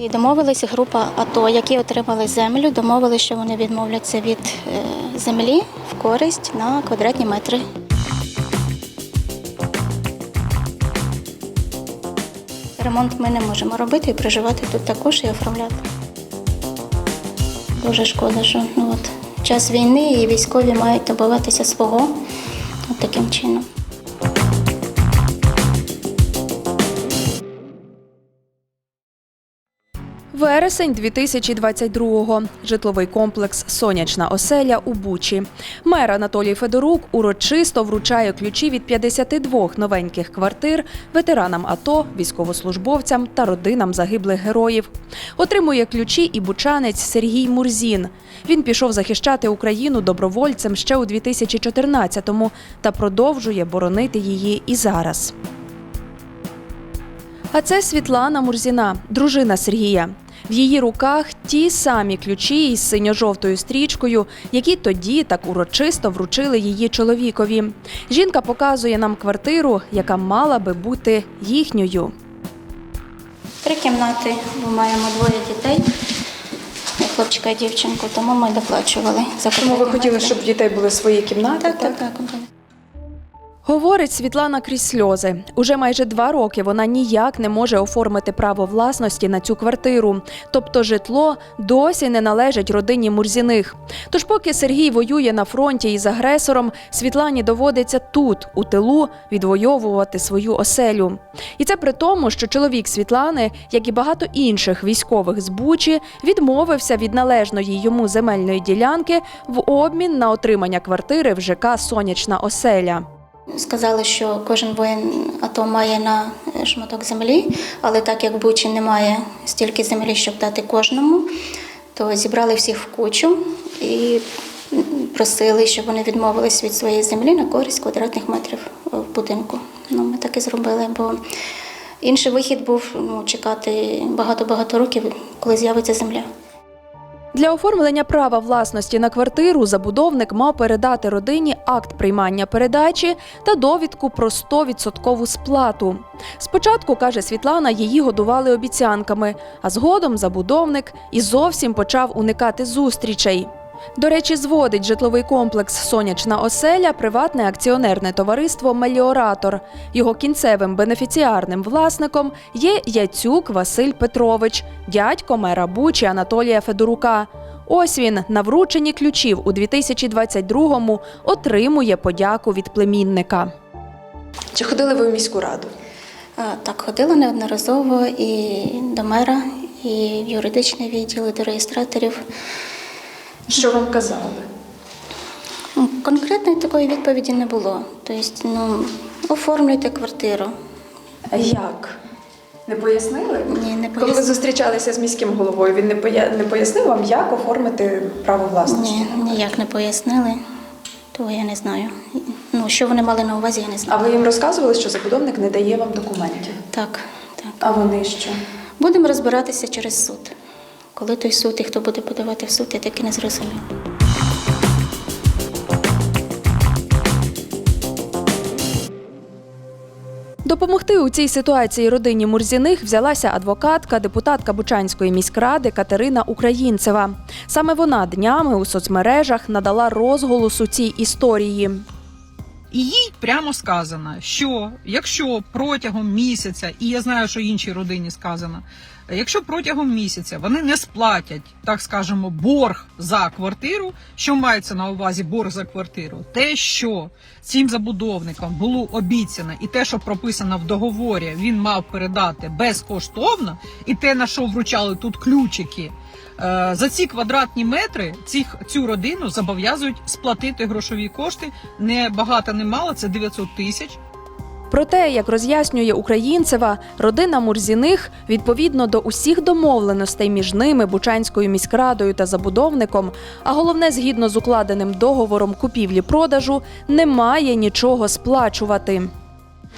І домовилися група АТО, які отримали землю, домовилися, що вони відмовляться від е, землі в користь на квадратні метри. Ремонт ми не можемо робити і проживати тут також і оформляти. Дуже шкода, що ну, от, час війни і військові мають добиватися свого от таким чином. Вересень 2022-го. Житловий комплекс Сонячна оселя у Бучі. Мер Анатолій Федорук урочисто вручає ключі від 52 новеньких квартир ветеранам АТО, військовослужбовцям та родинам загиблих героїв. Отримує ключі і бучанець Сергій Мурзін. Він пішов захищати Україну добровольцем ще у 2014-му та продовжує боронити її і зараз. А це Світлана Мурзіна, дружина Сергія. В її руках ті самі ключі із синьо-жовтою стрічкою, які тоді так урочисто вручили її чоловікові. Жінка показує нам квартиру, яка мала би бути їхньою. Три кімнати, ми маємо двоє дітей, хлопчика і дівчинку, тому ми доплачували за Тому ви хотіли, щоб в дітей були свої кімнати? Так, так, так. Говорить Світлана крізь сльози. Уже майже два роки вона ніяк не може оформити право власності на цю квартиру. Тобто житло досі не належить родині Мурзіних. Тож, поки Сергій воює на фронті із агресором, Світлані доводиться тут, у тилу, відвоювати свою оселю. І це при тому, що чоловік Світлани, як і багато інших військових з Бучі, відмовився від належної йому земельної ділянки в обмін на отримання квартири в ЖК Сонячна оселя. Сказали, що кожен воїн АТО має на шматок землі, але так як Бучі немає стільки землі, щоб дати кожному, то зібрали всіх в кучу і просили, щоб вони відмовились від своєї землі на користь квадратних метрів в будинку. Ну, ми так і зробили, бо інший вихід був ну, чекати багато-багато років, коли з'явиться земля. Для оформлення права власності на квартиру забудовник мав передати родині акт приймання передачі та довідку про 100% сплату. Спочатку, каже Світлана, її годували обіцянками, а згодом забудовник і зовсім почав уникати зустрічей. До речі, зводить житловий комплекс Сонячна оселя приватне акціонерне товариство Меліоратор. Його кінцевим бенефіціарним власником є Яцюк Василь Петрович, дядько мера Бучі Анатолія Федорука. Ось він на врученні ключів у 2022-му отримує подяку від племінника. Чи ходили ви в міську раду? Так, ходила неодноразово і до мера, і в юридичний відділ, і до реєстраторів. Що вам казали? Ну, Конкретної такої відповіді не було. Тобто, ну, оформлюйте квартиру. А як? Не пояснили? Ні, не Коли ви зустрічалися з міським головою, він не поя- не пояснив вам, як оформити право власності? Ні, ніяк не пояснили, то я не знаю. Ну, що вони мали на увазі, я не знаю. А ви їм розказували, що забудовник не дає вам документів? Так, так. А вони що? Будемо розбиратися через суд. Коли той суд і хто буде подавати в суд, я таки не зрозумів. Допомогти у цій ситуації родині Мурзіних взялася адвокатка, депутатка Бучанської міськради Катерина Українцева. Саме вона днями у соцмережах надала розголосу цій історії. І їй прямо сказано, що якщо протягом місяця, і я знаю, що іншій родині сказано, якщо протягом місяця вони не сплатять, так скажемо, борг за квартиру, що мається на увазі борг за квартиру, те, що цим забудовникам було обіцяно, і те, що прописано в договорі, він мав передати безкоштовно, і те, на що вручали тут ключики. Е, За ці квадратні метри цих цю родину зобов'язують сплатити грошові кошти. Не багато, не мало, це 900 тисяч. Проте, як роз'яснює Українцева, родина Мурзіних відповідно до усіх домовленостей між ними, Бучанською міськрадою та забудовником, а головне, згідно з укладеним договором купівлі-продажу, не має нічого сплачувати.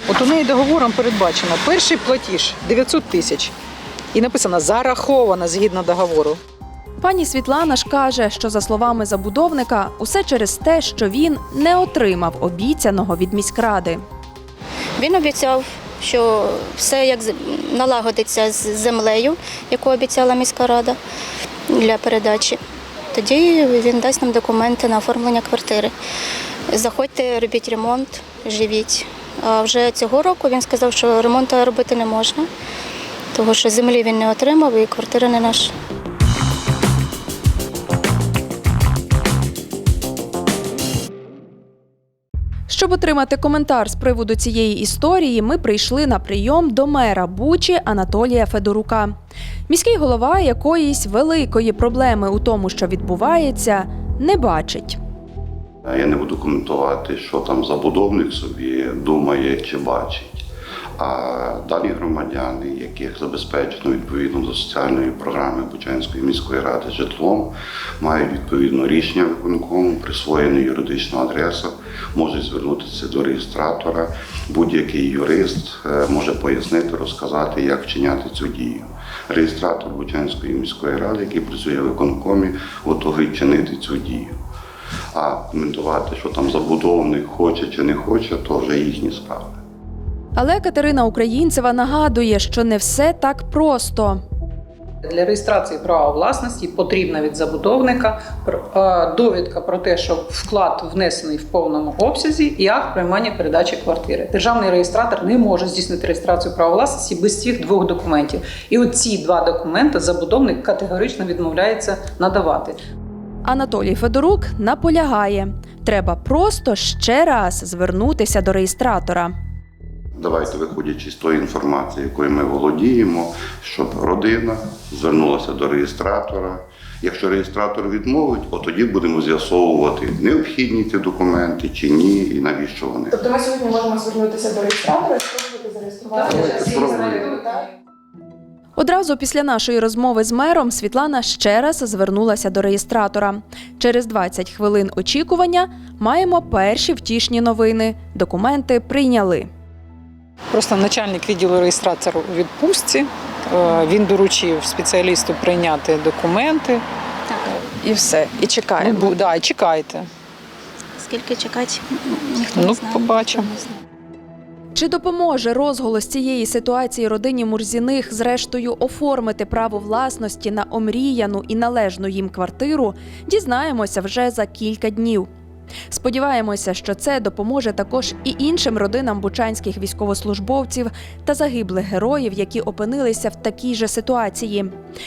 От у неї договором передбачено перший платіж 900 тисяч. І написано зараховано згідно договору. Пані Світлана ж каже, що за словами забудовника, усе через те, що він не отримав обіцяного від міськради. Він обіцяв що все як налагодиться з землею, яку обіцяла міська рада для передачі. Тоді він дасть нам документи на оформлення квартири. Заходьте, робіть ремонт, живіть. А вже цього року він сказав, що ремонту робити не можна, тому що землі він не отримав і квартира не наша. Щоб отримати коментар з приводу цієї історії, ми прийшли на прийом до мера Бучі Анатолія Федорука. Міський голова якоїсь великої проблеми у тому, що відбувається, не бачить. Я не буду коментувати, що там забудовник собі думає чи бачить. А дані громадяни, яких забезпечено відповідно до соціальної програми Бучанської міської ради житлом, мають відповідно рішення виконкому, присвоєна юридична адреса, можуть звернутися до реєстратора. Будь-який юрист е, може пояснити, розказати, як вчиняти цю дію. Реєстратор Бучанської міської ради, який працює в виконкомі, готовий чинити цю дію. А коментувати, що там забудовник хоче чи не хоче, то вже їхні справи. Але Катерина Українцева нагадує, що не все так просто. Для реєстрації права власності потрібна від забудовника е, довідка про те, що вклад внесений в повному обсязі і акт приймання передачі квартири. Державний реєстратор не може здійснити реєстрацію права власності без цих двох документів. І оці два документи забудовник категорично відмовляється надавати. Анатолій Федорук наполягає, треба просто ще раз звернутися до реєстратора. Давайте, виходячи з тої інформації, якою ми володіємо, щоб родина звернулася до реєстратора. Якщо реєстратор відмовить, от тоді будемо з'ясовувати, необхідні ці документи чи ні, і навіщо вони. Тобто ми сьогодні можемо звернутися до реєстратора і спробувати зареєструвати. Так? Одразу після нашої розмови з мером Світлана ще раз звернулася до реєстратора. Через 20 хвилин очікування маємо перші втішні новини. Документи прийняли. Просто начальник відділу реєстрації у відпустці. Е, Він доручив спеціалісту прийняти документи. І все. І чекаємо. Ну, да, і чекайте. Скільки чекати, ніхто Ну, не знає. побачимо. Чи допоможе розголос цієї ситуації родині Мурзіних зрештою оформити право власності на омріяну і належну їм квартиру, дізнаємося вже за кілька днів. Сподіваємося, що це допоможе також і іншим родинам бучанських військовослужбовців та загиблих героїв, які опинилися в такій же ситуації.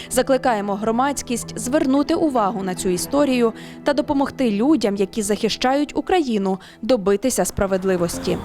Закликаємо громадськість звернути увагу на цю історію та допомогти людям, які захищають Україну, добитися справедливості.